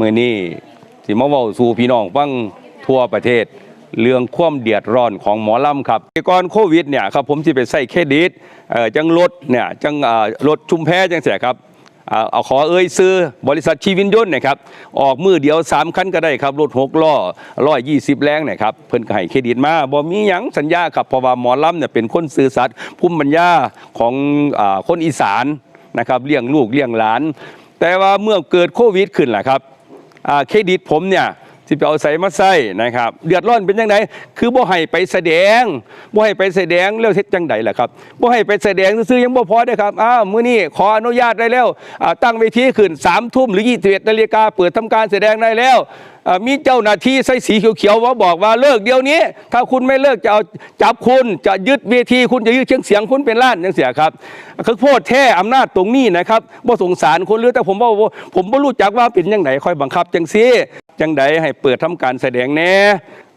มื้อนี้สิมาเว้าสู่พี่น้องฟังทั่วประเทศ เรื่องความเดือดร้อนของหมอลำครับก่อนโควิดเนี่ยครับผมสิไปใส่เครดิตจังรถเนี่ยจังรถชุมแพจังเสียครับเอาขอเอ่ยซื้อบริษัทชีวินยนต์นะครับออกมือเดียว 3 คันก็ได้ครับ รถ6ล้อ120แรงเนะครับเพิ่นก็ให้เครดิตมาบ่มีหยังสัญญาครับเพราะว่าหมอลำเนี่ยเป็นคนซื่อสัตย์ภูมิปัญญาของอคนอีสานนะครับเลี้ยงลูกเลี้ยงหลาน แต่ว่าเมื่อเกิดโควิดขึ้นล่ะครับ เครดิตผมเนี่ย ที่ไปเอาใส่มาใส่นะครับ เดือดร้อนเป็นยังไงคือบ่ให้ไปแสดงบ่ให้ไปแสดงแล้วเฮ็ดจังไดล่ะครับบ่ให้ไปแสดงซื่อยังบ่พอได้ครับอ้าวมื้อนี้ขออนุญาตได้แล้วตั้งเวทีขึ้น3ทุ่มหรือ21นาฬิกาเปิดทำการแสดงได้แล้วมีเจ้าหน้าที่ใส่สีเขียวๆมาบอกว่าเลิกเดี๋ยวนี้ ถ้าคุณไม่เลิกจะเอาจับคุณจะยึดเวทีคุณจะยึดเครื่องเสียงคุณเป็นล้านจังเสียครับคือโพดแท้อำนาจตรงนี้นะครับบ่สงสารคนหรือแต่ผมว่าผมบ่รู้จักว่าเป็นยังไงคอยบังคับจังซี่ จังใดให้เปิดทำการแสดงแน่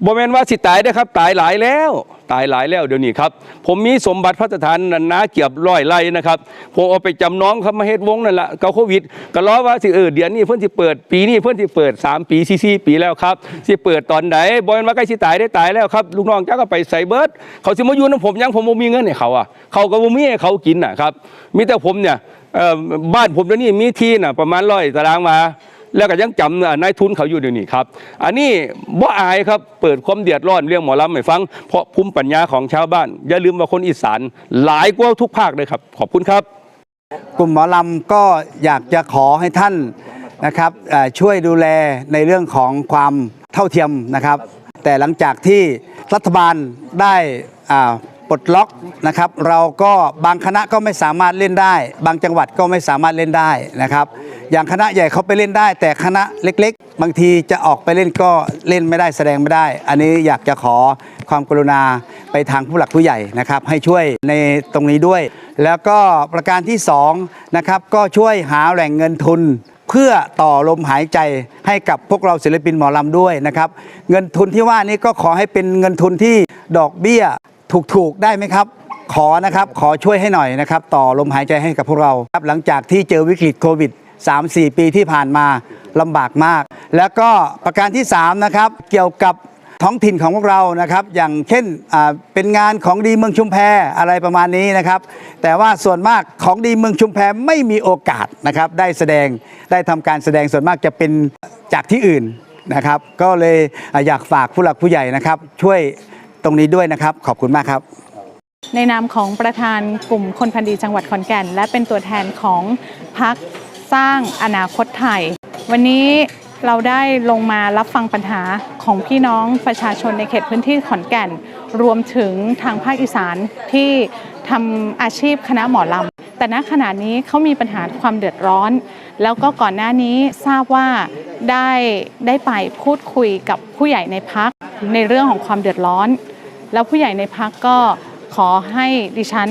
บ่แม่นว่าสิตายได้ครับ ตายหลายแล้ว ตายหลายแล้วเดี๋ยวนี้ครับ ผมมีสมบัติพระสถานนันนาเกียบร้อยไร่นะครับผมเอาไปจำน้องครับมาเฮ็ดวงนั่นแหละกาโควิดก็ล้อว่าสิเออเดือนนี้เพิ่นสิเปิดปีนี้เพิ่นสิเปิด 3 ปี4 4ปีแล้วครับสิเปิดตอนไหนบ่แม่นว่าใกล้สิตายได้ตายแล้วครับลูกน้องเจ้าก็ไปใส่เบิร์ดเขาสิมาอยู่นํผมยังผมบ่มีเงินให้เขาอะเขาก็บ่มีให้เขากินน่ะครับมีแต่ผมเนี่ยบ้านผมเดี๋ยวนี้มีที่น่ะประมาณ100ตารางวา แล้วก็ยังจำนายทุนเขาอยู่เดี๋ยวนี้ครับ อันนี้บ่อายครับเปิดความเดือดร้อนเรื่องหมอลำให้ฟัง เพราะภูมิปัญญาของชาวบ้าน อย่าลืมว่าคนอีสานหลายกว่าทุกภาคเลยครับ ขอบคุณครับ กลุ่มหมอลำก็อยากจะขอให้ท่านนะครับช่วยดูแลในเรื่องของความเท่าเทียมนะครับ แต่หลังจากที่รัฐบาลได้ปลดล็อกนะครับ เราก็บางคณะก็ไม่สามารถเล่นได้ บางจังหวัดก็ไม่สามารถเล่นได้นะครับ อย่างคณะใหญ่เขาไปเล่นได้ แต่คณะเล็ก ๆ บางทีจะออกไปเล่นก็เล่นไม่ได้แสดงไม่ได้ อันนี้อยากจะขอความกรุณาไปทางผู้หลักผู้ใหญ่นะครับ ให้ช่วยในตรงนี้ด้วย แล้วก็ประการที่2นะครับก็ช่วยหาแหล่งเงินทุนเพื่อต่อลมหายใจให้กับพวกเราศิลปินหมอลำด้วยนะครับ เงินทุนที่ว่านี้ก็ขอให้เป็นเงินทุนที่ดอกเบี้ยถูกๆได้ไหมครับ ขอนะครับขอช่วยให้หน่อยนะครับ ต่อลมหายใจให้กับพวกเราครับหลังจากที่เจอวิกฤตโควิด 3-4 ปีที่ผ่านมาลำบากมาก แล้วก็ประการที่3นะครับเกี่ยวกับท้องถิ่นของพวกเรานะครับ อย่างเช่นเป็นงานของดีเมืองชุมแพอะไรประมาณนี้นะครับ แต่ว่าส่วนมากของดีเมืองชุมแพไม่มีโอกาสนะครับ ได้แสดงได้ทำการแสดงส่วนมากจะเป็นจากที่อื่นนะครับ ก็เลยอยากฝากผู้หลักผู้ใหญ่นะครับ ช่วยตรงนี้ด้วยนะครับ ขอบคุณมากครับในนามของประธานกลุ่มคนพันธ์ดีจังหวัดขอนแก่น และเป็นตัวแทนของพัก สร้างอนาคตไทย วันนี้เราได้ลงมารับฟังปัญหาของพี่น้องประชาชนในเขตพื้นที่ขอนแก่น รวมถึงทางภาคอีสานที่ทำอาชีพคณะหมอลำ แต่ณขณะนี้เขามีปัญหาความเดือดร้อน แล้วก็ก่อนหน้านี้ทราบว่าได้ได้ไปพูดคุยกับผู้ใหญ่ในพักในเรื่องของความเดือดร้อน แล้วผู้ใหญ่ในพักก็ขอให้ดิฉัน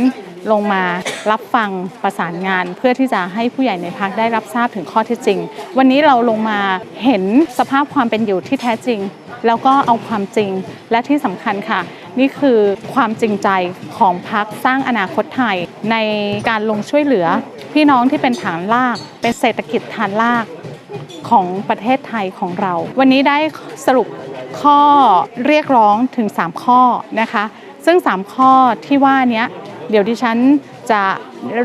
ลงมารับฟังประสานงาน เพื่อที่จะให้ผู้ใหญ่ในพักได้รับทราบถึงข้อเท็จจริง วันนี้เราลงมาเห็นสภาพความเป็นอยู่ที่แท้จริง แล้วก็เอาความจริงและที่สำคัญค่ะ นี่คือความจริงใจของพักสร้างอนาคตไทย ในการลงช่วยเหลือ พี่น้องที่เป็นฐานลาก เป็นเศรษฐกิจฐานลากของประเทศไทยของเรา วันนี้ได้สรุปข้อเรียกร้องถึง 3 ข้อนะคะ ซึ่ง 3 ข้อที่ว่านี้ เดี๋ยวดิฉันจะ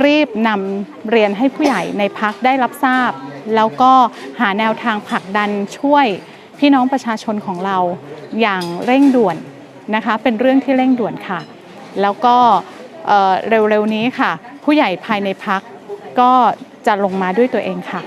รีบนำเรียนให้ผู้ใหญ่ในพักได้รับทราบ แล้วก็หาแนวทางผลักดันช่วยพี่น้องประชาชนของเราอย่างเร่งด่วนนะคะ เป็นเรื่องที่เร่งด่วนค่ะ แล้วก็เอ่อเร็วๆนี้ค่ะ ผู้ใหญ่ภายในพักก็จะลงมาด้วยตัวเองค่ะ